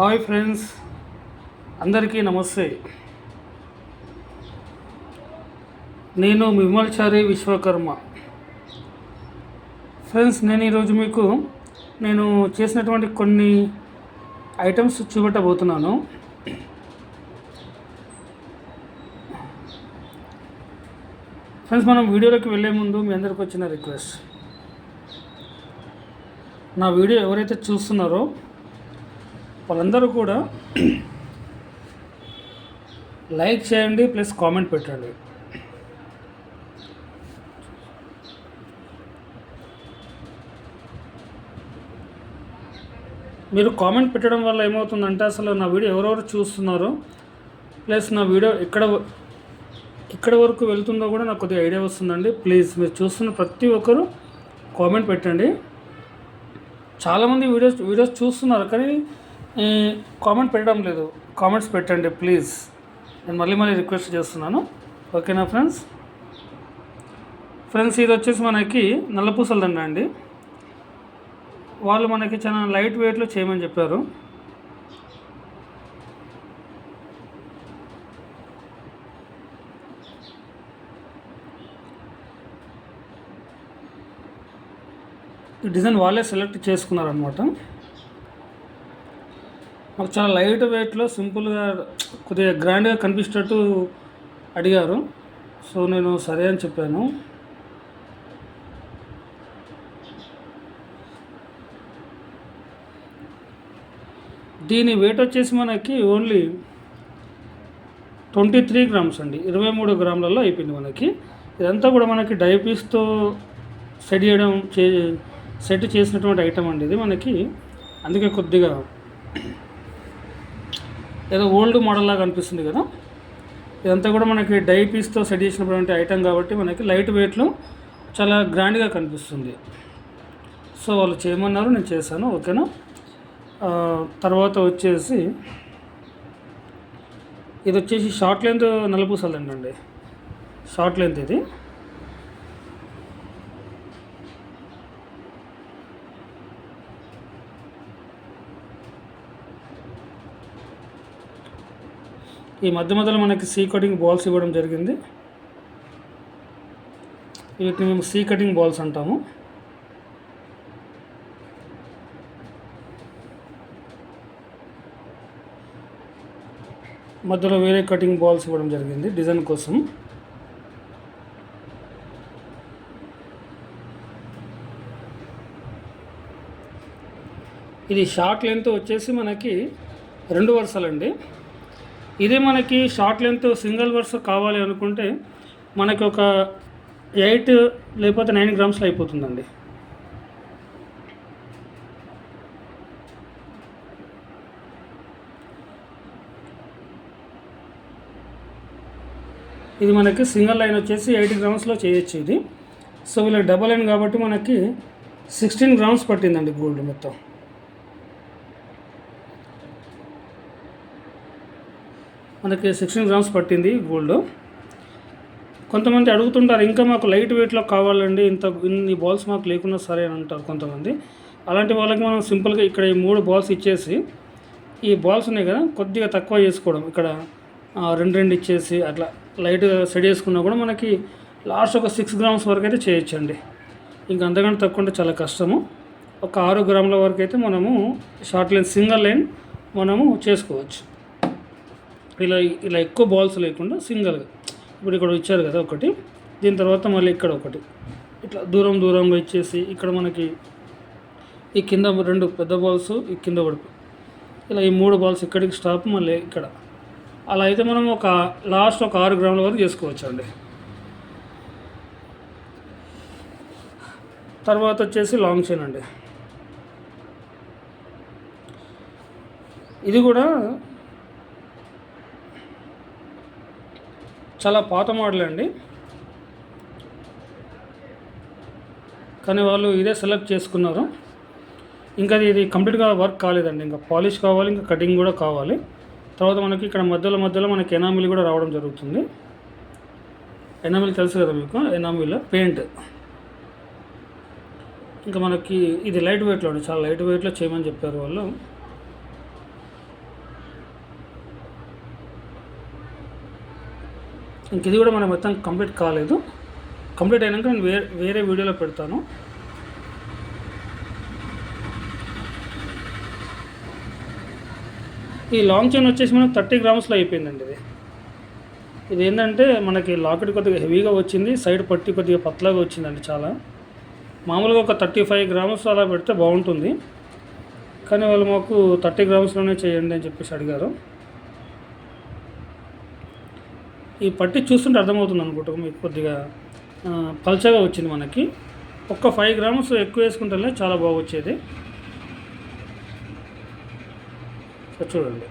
Hi friends అందరికీ నమస్తే. నేను విమల్చారి విశ్వకర్మ. ఫ్రెండ్స్ నేను ఈరోజు మీకు నేను చేసినటువంటి కొన్ని ఐటమ్స్ చూపెట్టబోతున్నాను. ఫ్రెండ్స్ మనం వీడియోలోకి వెళ్ళే ముందు మీ అందరికి వచ్చిన రిక్వెస్ట్. నా వీడియో ఎవరైతే చూస్తున్నారో వాళ్ళందరూ కూడా లైక్ చేయండి ప్లస్ కామెంట్ పెట్టండి. మీరు కామెంట్ పెట్టడం వల్ల ఏమవుతుందంటే అసలు నా వీడియో ఎవరెవరు చూస్తున్నారో ప్లస్ నా వీడియో ఎక్కడ ఎక్కడ వరకు వెళ్తుందో కూడా నాకు కొద్దిగా ఐడియా వస్తుందండి. ప్లీజ్ మీరు చూస్తున్న ప్రతి ఒక్కరు కామెంట్ పెట్టండి. చాలామంది వీడియోస్ వీడియోస్ చూస్తున్నారు కానీ ఈ, కామెంట్ పెట్టడం లేదు. కామెంట్స్ పెట్టండి ప్లీజ్ నేను మళ్ళీ మళ్ళీ రిక్వెస్ట్ చేస్తున్నాను. ఓకేనా ఫ్రెండ్స్ ఫ్రెండ్స్ ఇది వచ్చేసి మనకి నల్లపూసలు దండ అండి. వాళ్ళు మనకి చాలా లైట్ వెయిట్లో చేయమని చెప్పారు. ఈ డిజైన్ వాళ్ళే సెలెక్ట్ చేసుకున్నారనమాట మాకు చాలా లైట్ వెయిట్లో సింపుల్గా కొద్దిగా గ్రాండ్గా కనిపించేటట్టు అడిగారు. సో నేను సరే అని చెప్పాను. దీని వెయిట్ వచ్చేసి మనకి ఓన్లీ ట్వంటీ త్రీ గ్రామ్స్ అండి. ఇరవై మూడు గ్రాములలో అయిపోయింది మనకి. ఇదంతా కూడా మనకి డైపీస్తో సెట్ చేయడం చే సెట్ చేసినటువంటి ఐటమ్ అండి ఇది మనకి. అందుకే కొద్దిగా ఏదో ఓల్డ్ మోడల్ లాగా అనిపిస్తుంది కదా. ఇదంతా కూడా మనకి డై పీస్తో సెట్ చేసినటువంటి ఐటెం కాబట్టి మనకి లైట్ వెయిట్లో చాలా గ్రాండ్గా కనిపిస్తుంది. సో వాళ్ళు చేయమన్నారు నేను చేశాను. ఓకేనా? తర్వాత వచ్చేసి ఇది వచ్చేసి షార్ట్ లెంత్ నలుపూసలండి అండి. షార్ట్ లెంత్ ఇది. ఈ మధ్య మధ్యలో మనకి సీ కటింగ్ బాల్స్ ఇవ్వడం జరిగింది. వీటిని మేము సీ కటింగ్ బాల్స్ అంటాము. మధ్యలో వేరే కటింగ్ బాల్స్ ఇవ్వడం జరిగింది డిజైన్ కోసం. ఇది షార్ట్ లెంత్ వచ్చేసి మనకి రెండు వరుసలండి. ఇదే మనకి షార్ట్ లెంత్ సింగిల్ వర్స్ కావాలి అనుకుంటే మనకి ఒక ఎయిట్ లేకపోతే నైన్ గ్రామ్స్లో అయిపోతుందండి. ఇది మనకి సింగిల్ లైన్ వచ్చేసి ఎయిటీ గ్రామ్స్లో చేయొచ్చు ఇది. సో వీళ్ళకి డబల్ లైన్ కాబట్టి మనకి సిక్స్టీన్ గ్రామ్స్ పట్టిందండి గోల్డ్ మొత్తం. మనకి సిక్స్టీన్ గ్రామ్స్ పట్టింది గోల్డ్ కొంతమంది అడుగుతుంటారు ఇంకా మాకు లైట్ వెయిట్లో కావాలండి ఇంత ఇన్ని బాల్స్ మాకు లేకున్నా సరే అని అంటారు కొంతమంది. అలాంటి వాళ్ళకి మనం సింపుల్గా ఇక్కడ ఈ మూడు బాల్స్ ఇచ్చేసి ఈ బాల్స్ ఉన్నాయి కదా కొద్దిగా తక్కువ చేసుకోవడం. ఇక్కడ రెండు రెండు ఇచ్చేసి అట్లా లైట్గా సెట్ చేసుకున్నా కూడా మనకి లాస్ట్ ఒక సిక్స్ గ్రామ్స్ వరకు అయితే చేయొచ్చండి. ఇంకా అంతకంటే తక్కువ ఉంటే చాలా కష్టము. ఒక ఆరు గ్రాముల వరకు అయితే మనము షార్ట్ లైన్ సింగిల్ లైన్ మనము చేసుకోవచ్చు. ఇలా ఇలా ఎక్కువ బాల్స్ లేకుండా సింగిల్గా ఇప్పుడు ఇక్కడ ఇచ్చారు కదా ఒకటి. దీని తర్వాత మళ్ళీ ఇక్కడ ఒకటి. ఇట్లా దూరం దూరంగా ఇచ్చేసి ఇక్కడ మనకి ఈ కింద రెండు పెద్ద బాల్స్ ఈ కింద ఒకటి ఇలా ఈ మూడు బాల్స్ ఇక్కడికి స్టాప్ మళ్ళీ ఇక్కడ. అలా అయితే మనం ఒక లాస్ట్ ఒక ఆరు గ్రాముల వరకు చేసుకోవచ్చు అండి. తర్వాత వచ్చేసి లాంగ్ చైన్ అండి. ఇది కూడా చాలా పాత మోడల్ అండి. కానీ వాళ్ళు ఇదే సెలెక్ట్ చేసుకున్నారు. ఇంకా ఇది- ఇది కంప్లీట్గా వర్క్ కాలేదండి. ఇంకా పాలిష్ కావాలి ఇంకా కటింగ్ కూడా కావాలి. తర్వాత మనకి ఇక్కడ మధ్యలో మధ్యలో మనకి ఎనామిల్ కూడా రావడం జరుగుతుంది. ఎనామిల్ తెలుసు కదా మీకు? Enamel paint. ఇంకా మనకి ఇది లైట్ వెయిట్లో అండి. చాలా లైట్ వెయిట్లో చేయమని చెప్పారు వాళ్ళు. ఇంక ఇది కూడా మనం మొత్తం కంప్లీట్ కాలేదు. కంప్లీట్ అయినాక నేను వేరే వేరే వీడియోలో పెడతాను. ఈ లాంగ్ చైన్ వచ్చేసి మనకు థర్టీ గ్రామ్స్లో అయిపోయిందండి ఇది. ఇది ఏంటంటే మనకి లాకెట్ కొద్దిగా హెవీగా వచ్చింది సైడ్ పట్టి కొద్దిగా పతలాగా వచ్చిందండి చాలా. మామూలుగా ఒక థర్టీ ఫైవ్ గ్రామ్స్ అలా పెడితే బాగుంటుంది. కానీ వాళ్ళు మాకు థర్టీ గ్రామ్స్లోనే చేయండి అని చెప్పేసి అడిగారు. ఈ పట్టి చూస్తుంటే అర్థమవుతుంది అనుకుంటా మీకు కొద్దిగా పల్చగా వచ్చింది మనకి. ఒక్క ఫైవ్ గ్రామ్స్ ఎక్కువ వేసుకుంటేనే చాలా బాగా వచ్చేది. సో చూడండి.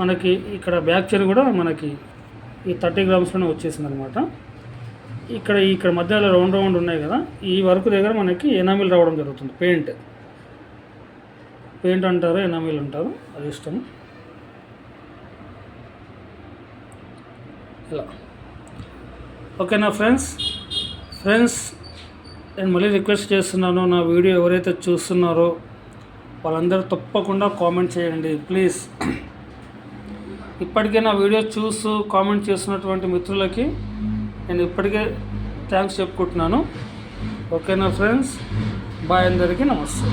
మనకి ఇక్కడ బ్యాక్ చైన్ కూడా మనకి ఈ థర్టీ గ్రామ్స్లోనే వచ్చేసింది అనమాట ఇక్కడ ఇక్కడ మధ్యలో రౌండ్ రౌండ్ ఉన్నాయి కదా ఈ వర్క్ దగ్గర మనకి ఎనామిల్ రావడం జరుగుతుంది పెయింట్ పెయింట్ అంటారు ఎనామిల్ అంటారు అది ఇష్టం ఇలా ఓకేనా ఫ్రెండ్స్ ఫ్రెండ్స్ నేను మళ్ళీ రిక్వెస్ట్ చేస్తున్నాను. నా వీడియో ఎవరైతే చూస్తున్నారో వాళ్ళందరూ తప్పకుండా కామెంట్ చేయండి ప్లీజ్ ఇప్పటికే నా వీడియో చూస్తూ కామెంట్ చేస్తున్నటువంటి మిత్రులకి నేను ఇప్పటికే థ్యాంక్స్ చెప్పుకుంటున్నాను. ఓకేనా ఫ్రెండ్స్ బాయ్ అందరికీ నమస్తే.